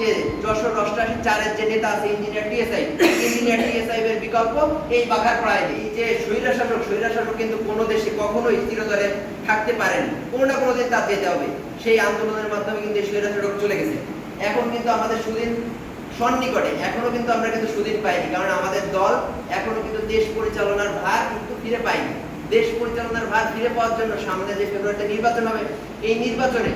যে যশোর চারের যে নেতা আছে ইঞ্জিনিয়ার টিএসআই ইঞ্জিনিয়ার টিএসআই এর বিকল্প, এই বাঘার এই যে কিন্তু কোনো দেশে কখনোই স্থিরতরে থাকতে পারেনি। কোনো না কোনো দিন যেতে হবে। সেই আন্দোলনের মাধ্যমে কিন্তু এই চলে গেছে। এখন কিন্তু আমাদের সুদিন সন্নিকটে, এখনও কিন্তু আমরা কিন্তু সুদিন পাইনি, কারণ আমাদের দল এখনও কিন্তু দেশ পরিচালনার ভার কিন্তু ফিরে পাইনি দেশ পরিচালনার ভার ফিরে পাওয়ার জন্য সামনে যে ফেব্রুয়ারিতে নির্বাচন হবে, এই নির্বাচনে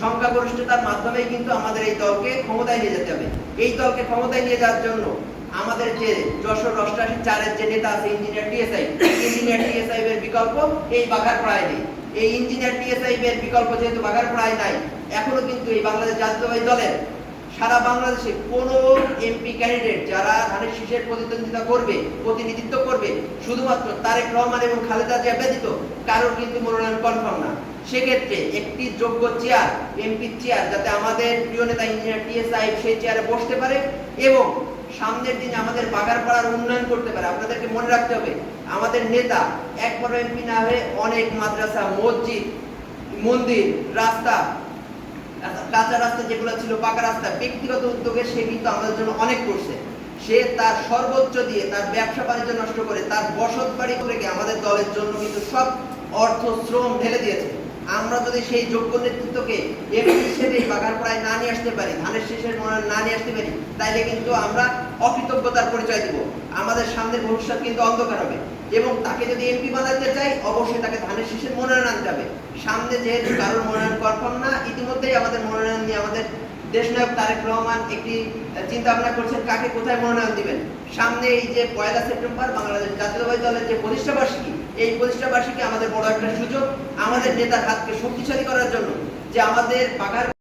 সংখ্যাগরিষ্ঠতার মাধ্যমেই কিন্তু আমাদের এই দলকে ক্ষমতায় নিয়ে যেতে হবে। এই দলকে ক্ষমতায় নিয়ে যাওয়ার জন্য আমাদের যে যশোর অষ্টাশি চারের যে নেতা আছে ইঞ্জিনিয়ার টিএসআই ইঞ্জিনিয়ার টিএসআই এর বিকল্প এই বাঘার প্রায় নেই। এই ইঞ্জিনিয়ার টিএসআই এর বিকল্প যেহেতু বাঘার প্রায় নাই, এখনও কিন্তু এই বাংলাদেশ জাতীয়তাবাদী দলের সারা বাংলাদেশে কোন এমপি ক্যান্ডিডেট যারা ধানের শীষের প্রতিদ্বন্দ্বিতা করবে, প্রতিনিধিত্ব করবে, শুধুমাত্র তারেক রহমান এবং খালেদা জিয়া ব্যতীত কারোর কিন্তু মনোনয়ন কনফার্ম না। সেক্ষেত্রে একটি যোগ্য চেয়ার এমপি চেয়ার যাতে আমাদের প্রিয় নেতা ইঞ্জিনিয়ার টিএস সাহেব সেই চেয়ারে বসতে পারে এবং সামনের দিনে আমাদের বাগারপাড়ার উন্নয়ন করতে পারে। আপনাদেরকে মনে রাখতে হবে, আমাদের নেতা একবার এমপি না হয়ে অনেক মাদ্রাসা, মসজিদ, মন্দির, রাস্তা, কাঁচা রাস্তা যেগুলো ছিল, পাকা রাস্তা, ব্যক্তিগত উদ্যোগে সে কিন্তু আমাদের জন্য অনেক করছে। সে তার সর্বোচ্চ দিয়ে তার ব্যবসা বাণিজ্য নষ্ট করে, তার বসত বাড়ি করে আমাদের দলের জন্য কিন্তু সব অর্থ, শ্রম ঢেলে দিয়েছে। আমরা যদি সেই যোগ্য নেতৃত্বকে এমপি হিসেবে বাগান প্রায় না নিয়ে আসতে পারি, ধানের শেষের না নিয়ে আসতে পারি, তাইলে কিন্তু আমরা অকৃতজ্ঞতার পরিচয় দিব। আমাদের সামনের ভবিষ্যৎ কিন্তু অন্ধকার হবে এবং তাকে যদি এমপি বানাতে চাই, অবশ্যই তাকে ধানের শীষের মনোনয়ন আনতে হবে। সামনে যেহেতু কারোর মনোনয়ন কনফার্ম না, ইতিমধ্যেই আমাদের মনোনয়ন নিয়ে আমাদের দেশনায়ক তারেক রহমান একটি চিন্তা ভাবনা করছেন, কাকে কোথায় মনোনয়ন দিবেন? সামনে এই যে পয়লা সেপ্টেম্বর, বাংলাদেশ জাতীয়তাবাদী দলের যে প্রতিষ্ঠা বার্ষিকী এই প্রতিষ্ঠা বার্ষিকী আমাদের বড় একটা সুযোগ, আমাদের নেতার হাতকে শক্তিশালী করার জন্য যে আমাদের বাঘার